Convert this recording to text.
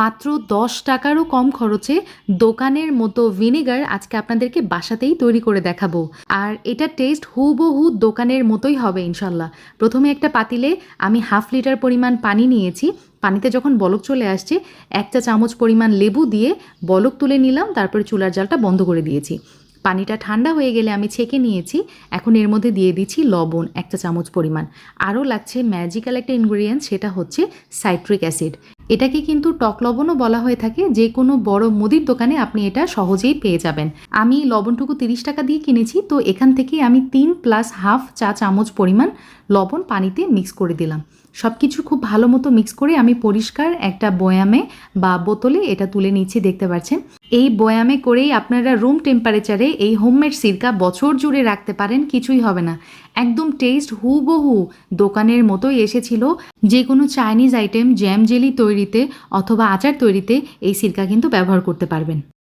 মাত্র দশ টাকারও কম খরচে দোকানের মতো ভিনেগার আজকে আপনাদেরকে বাসাতেই তৈরি করে দেখাবো। আর এটা টেস্ট হুবহু দোকানের মতোই হবে ইনশাল্লাহ। প্রথমে একটা পাতিলে আমি হাফ লিটার পরিমাণ পানি নিয়েছি। পানিতে যখন বলক চলে আসছে, এক চা চামচ পরিমাণ লেবু দিয়ে বলক তুলে নিলাম, তারপরে চুলার জালটা বন্ধ করে দিয়েছি। পানিটা ঠান্ডা হয়ে গেলে আমি ছেঁকে নিয়েছি। এখন এর মধ্যে দিয়ে দিচ্ছি লবণ একটা চামচ পরিমাণ। আরও লাগছে ম্যাজিক্যাল একটা ইনগ্রিডিয়েন্ট সেটা হচ্ছে সাইট্রিক অ্যাসিড এটাকে কিন্তু টক লবণও বলা হয়ে থাকে, যে কোনো বড় মুদির দোকানে আপনি এটা সহজেই পেয়ে যাবেন। আমি লবণটুকু তিরিশ টাকা দিয়ে কিনেছি, তো এখান থেকে আমি তিন প্লাস হাফ চা চামচ পরিমাণ লবণ পানিতে মিক্স করে দিলাম। সব কিছু খুব ভালো মতো মিক্স করে আমি পরিষ্কার একটা বয়ামে বা বোতলে এটা তুলে নিচ্ছি, দেখতে পাচ্ছেন? এই বয়ামে করেই আপনারা রুম টেম্পারেচারে এই হোমমেড সিরকা বছর জুড়ে রাখতে পারেন, কিছুই হবে না। একদম টেস্ট হুবহু দোকানের মতোই এসেছিল। যে কোনো চাইনিজ আইটেম জ্যাম জেলি তৈরিতে অথবা আচার তৈরিতে এই সিরকা কিন্তু ব্যবহার করতে পারবেন।